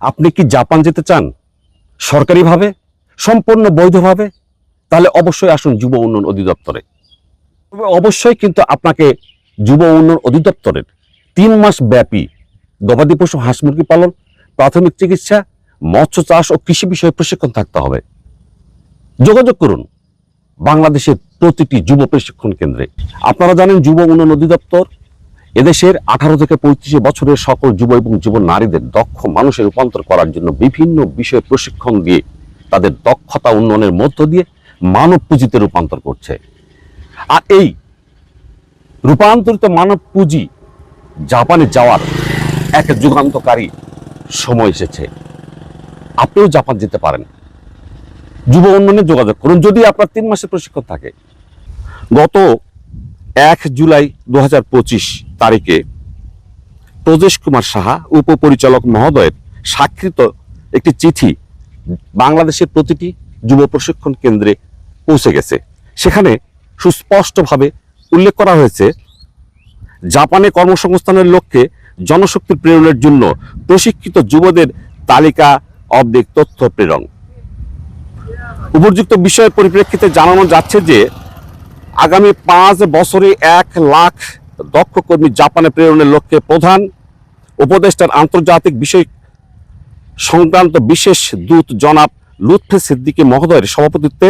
আপনি কি জাপান যেতে চান? সরকারিভাবে? সম্পূর্ণ বৈধভাবে? তাহলে অবশ্যই আসুন যুব উন্নয়ন অধিদপ্তরে। অবশ্যই কিন্তু আপনাকে যুব উন্নয়ন অধিদপ্তরের তিন মাস ব্যাপী গবাদি পশু হাঁস মুরগি পালন, প্রাথমিক চিকিৎসা, মৎস্য চাষ ও কৃষি বিষয়ে প্রশিক্ষণ থাকতে হবে। যোগাযোগ করুন বাংলাদেশের প্রতিটি যুব প্রশিক্ষণ কেন্দ্রে। আপনারা জানেন যুব উন্নয়ন অধিদপ্তর এদেশের আঠারো থেকে পঁয়ত্রিশ বছরের সকল যুব এবং যুব নারীদের দক্ষ মানুষে রূপান্তর করার জন্য বিভিন্ন বিষয়ে প্রশিক্ষণ দিয়ে তাদের দক্ষতা উন্নয়নের মধ্য দিয়ে মানব পুঁজিতে রূপান্তর করছে। আর এই রূপান্তরিত মানব পুঁজি জাপানে যাওয়ার এক যুগান্তকারী সময় এসেছে। আপনিও জাপান যেতে পারেন। যুব উন্নয়নে যোগাযোগ করুন। যদি আপনার তিন মাসের প্রশিক্ষণ থাকে, গত এক জুলাই দু হাজার পঁচিশ তারিখে প্রজেশ কুমার সাহা, উপপরিচালক মহোদয়ের স্বাক্ষরিত একটি চিঠি বাংলাদেশের প্রতিটি যুব প্রশিক্ষণ কেন্দ্রে পৌঁছে গেছে। সেখানে সুস্পষ্টভাবে উল্লেখ করা হয়েছে জাপানে কর্মসংস্থানের লক্ষ্যে জনশক্তি প্রেরণের জন্য প্রশিক্ষিত যুবদের তালিকা অবদিক তথ্য প্রেরণ। উপযুক্ত বিষয়ের পরিপ্রেক্ষিতে জানানো যাচ্ছে যে আগামী পাঁচ বছরে এক লাখ দক্ষ কর্মী জাপানে প্রেরণের লক্ষ্যে প্রধান উপদেষ্টার আন্তর্জাতিক বিষয় সংক্রান্ত বিশেষ দূত জনাব লুৎফে সিদ্দিকী মহোদয়ের সভাপতিত্বে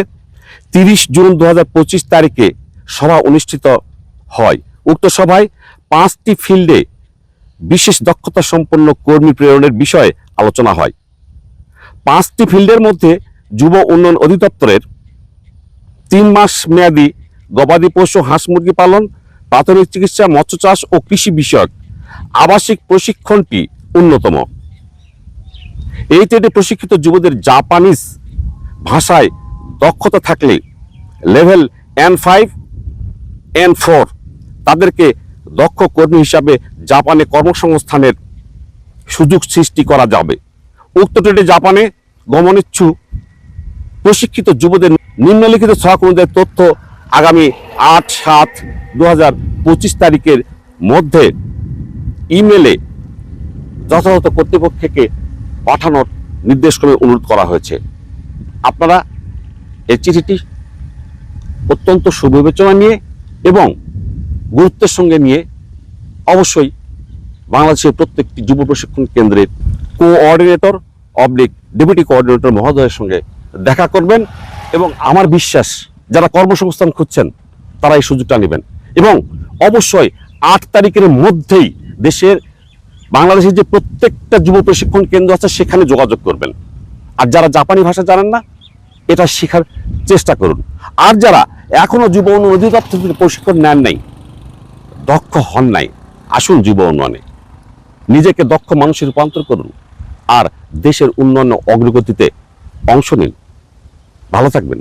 তিরিশ জুন দু হাজার পঁচিশ তারিখে সভা অনুষ্ঠিত হয়। উক্ত সভায় পাঁচটি ফিল্ডে বিশেষ দক্ষতা সম্পন্ন কর্মী প্রেরণের বিষয়ে আলোচনা হয়। পাঁচটি ফিল্ডের মধ্যে যুব উন্নয়ন অধিদপ্তরের তিন মাস মেয়াদী গবাদি পশু, হাঁস মুরগি পালন, প্রাথমিক চিকিৎসা, মৎস্য চাষ ও কৃষি বিষয়ক আবাসিক প্রশিক্ষণটি অন্যতম। এই ট্রেডে প্রশিক্ষিত যুবদের জাপানিজ ভাষায় দক্ষতা থাকলে level N five N four তাদেরকে দক্ষ কর্মী হিসাবে জাপানে কর্মসংস্থানের সুযোগ সৃষ্টি করা যাবে। উক্ত ট্রেডে জাপানে গমনিচ্ছু প্রশিক্ষিত যুবদের নিম্নলিখিত অনুযায়ী তথ্য আগামী আট সাত দু তারিখের মধ্যে ইমেলে যথাযথ কর্তৃপক্ষকে পাঠানোর নির্দেশক্রমে অনুরোধ করা হয়েছে। আপনারা এই চিঠিটি অত্যন্ত সুবিবেচনা নিয়ে এবং গুরুত্বের সঙ্গে নিয়ে অবশ্যই বাংলাদেশের প্রত্যেকটি যুব প্রশিক্ষণ কেন্দ্রের কোঅর্ডিনেটর অবলিক ডেপুটি কোঅর্ডিনেটর মহোদয়ের সঙ্গে দেখা করবেন এবং আমার বিশ্বাস যারা কর্মসংস্থান খুঁজছেন তারা এই সুযোগটা নেবেন। এবং অবশ্যই আট তারিখের মধ্যেই দেশের, বাংলাদেশের যে প্রত্যেকটা যুব প্রশিক্ষণ কেন্দ্র আছে, সেখানে যোগাযোগ করবেন। আর যারা জাপানি ভাষা জানেন না, এটা শেখার চেষ্টা করুন। আর যারা এখনও যুব উন্নয়ন অধিদপ্তর থেকে প্রশিক্ষণ নেন নাই, দক্ষ হন নাই, আসুন যুব উন্নয়নে। নিজেকে দক্ষ মানুষে রূপান্তর করুন আর দেশের উন্নয়ন অগ্রগতিতে অংশ নিন। ভালো থাকবেন।